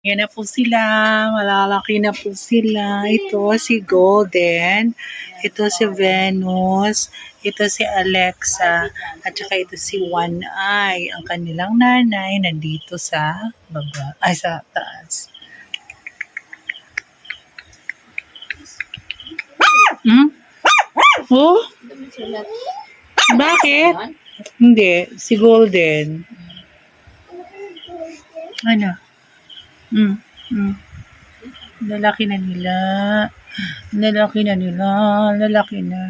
Yan na po sila. Malalaki na po sila. Ito si Golden. Ito si Venus. Ito si Alexa. At saka ito si One Eye. Ang kanilang nanay nandito sa baba. Ay, sa taas. Hmm? Oh? Bakit? Hindi. Si Golden. Ano? Mm. Mm. Lalaki na nila. Lalaki na nila. Lalaki na.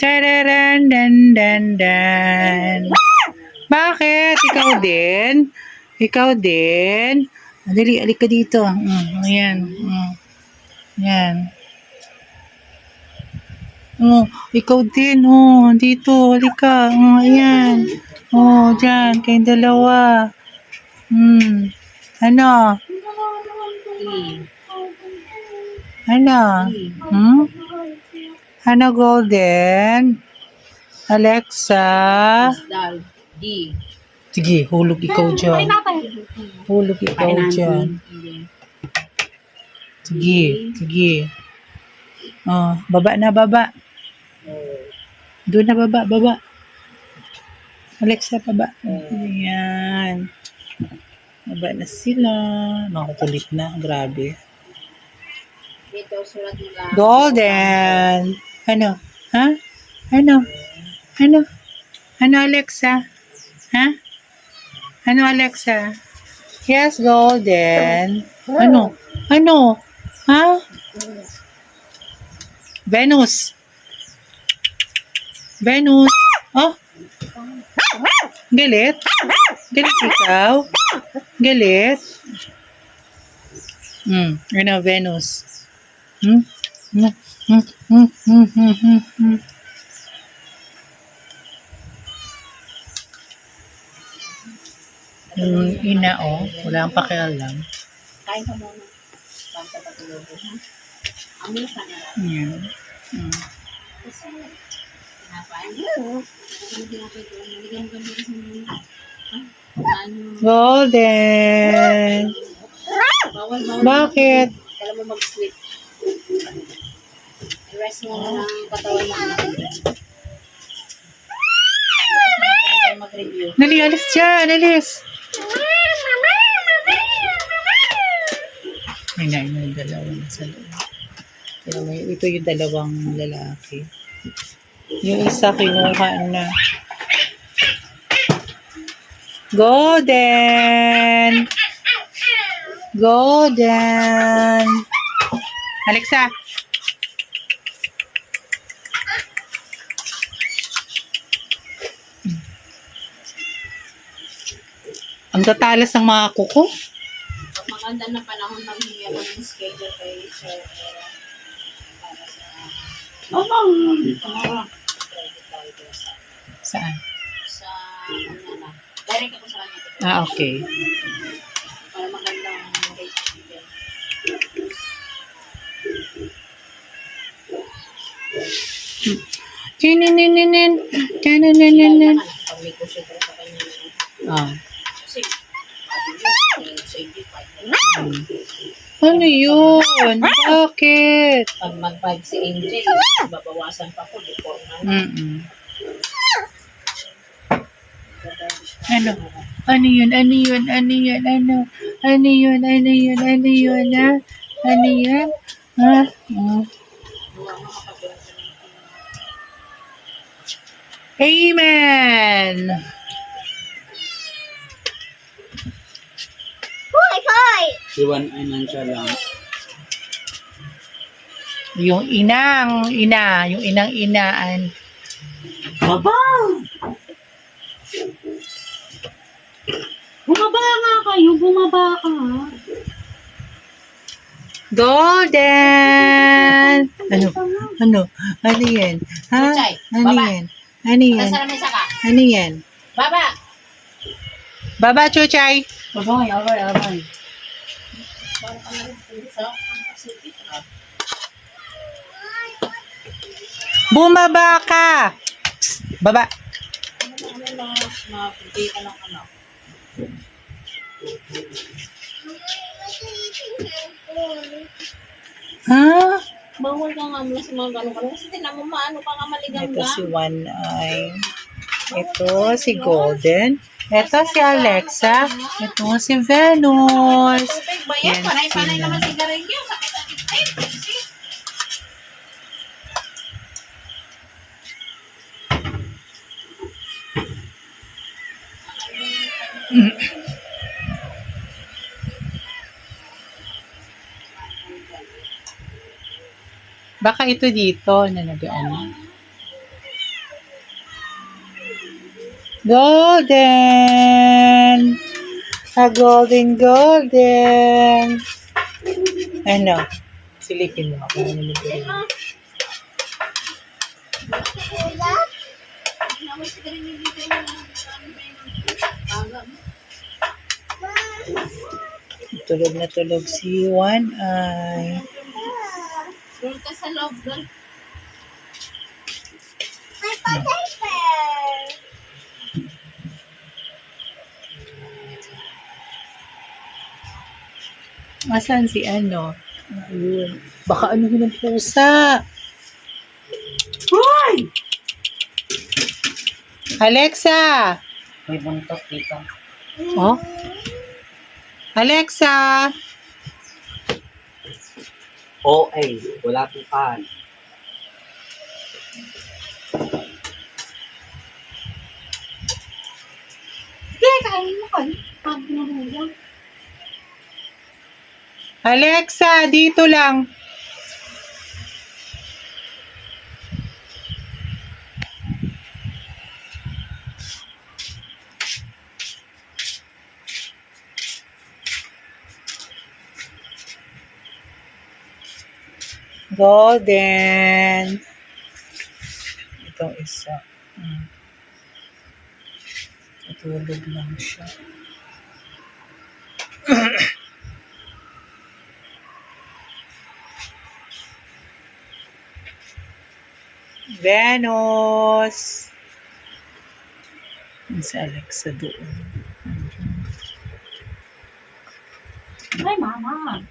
Tararan, dan, dan, dan. Bakit? Ikaw din? Ikaw din? Dali, alik ka dito. Mm, ayan. Mm. Yan. Oh, ikaw din, oh, dito, halika, oh, ayan. Oh, dyan, kayong dalawa. Hmm, ano? Ano? Hmm? Ano, Golden? Alexa? D. Sige, hulog ikaw dyan. Hulog ikaw dyan. Sige, sige. Oh, baba na, baba. Doon na baba, baba. Alexa, baba. Ayan. Baba na sila. Makukulit na. Grabe. Dito, sulat lang. Golden. Ano? Ha? Ano? Ano? Ano, Alexa? Ha? Ano, Alexa? Yes, Golden. Ano? Ano? Ha? Venus. Venus. Oh. Galit? Galit ikaw? Galit? Hmm. Ano, Venus? Hmm? Hmm? Hmm? Hmm? Hmm? Hmm? Hmm? Hmm? Yung ina, oh. Wala ang pakialam. Kain ka muna. Patulogin, ha? Amoy ka na. Yan. Hmm. Golden! Bawal, bawal. Bakit? Kailan mo mag-sleep. I-rest mo na ng katawan mo. Nali, alis dyan, alis. Ay, na, yung dalawa na sa loob. Pero may, ito yung dalawang lalaki. Yung isa kinuha na. Golden! Golden! Alexa! Ang tatalas ng mga kuko. Maganda na panahon ng ako ng schedule kay Sir Era para sa Oh, Saan? Sa ano na. Direct ako sa kanya. Ah, okay. Para magandang rate tininin. naman, pag may kusyo ko sa kanya. Ah. Kasi, pa. Ano yun? Bakit? Pag mag-5 si Angel, babawasan pa ko before na. Mm-mm. Ano? Ano yun? Ano yun? Ano yun? Ano? Ano yun? Ano yun? Ano yun? Ha? Ano yun? Ha? Oh. Amen! Iwan ay nansya lang. Yung inang ina, yung inang inaan. Baba! Bumaba nga kayo, bumaba ka. Golden! Ano? Ano? Ano yan? Ha? Chuchay, Ano baba. yan? Ano yan? Nasa ka. Ano yan? Baba! Baba, Chuchay! Abay, abay, abay. Bumaba ka! Psst! Baba. Ano na, mapigay ka ng ano. Ha? Bawal ka nga mula sa mga ganun-ganun. Kasi tinan mo maano ka nga maligam Ito ka. si One Eye. Ito si Golden. Ito si Alexa. Ito si Venus. Yan sila. naman Baka ito dito na nag-ano. Golden! A golden golden! Ano? Silipin mo ako. Ano mo ito? Naman sigarilyo dito yung Baga mo. Tulog na tulog si One Eye. Doon ka sa loob doon. Asan si ano? Ayun. Baka ano yun ng pusa? Hoy! Alexa! May buntot dito. Oh? Alexa! O, ay, wala pong pan. Sige, kainin mo ka. Pag nahulog. Alexa, dito lang. Golden. Itong isa. Hmm. Natulog lang siya. Venus. Si Alexa doon. Ay, mama.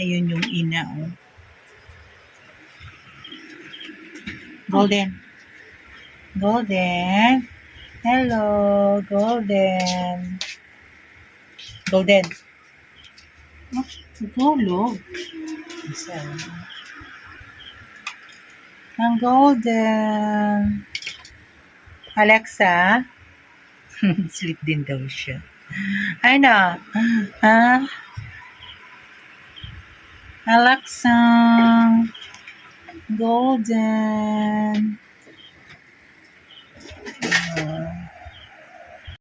Ayun yung ina, oh. Golden. Golden. Hello, Golden. Golden. Oh, tulog. Isa. Ang Golden. Alexa. Sleep din daw siya. Ano? Ha? Alexa. Golden. Ah.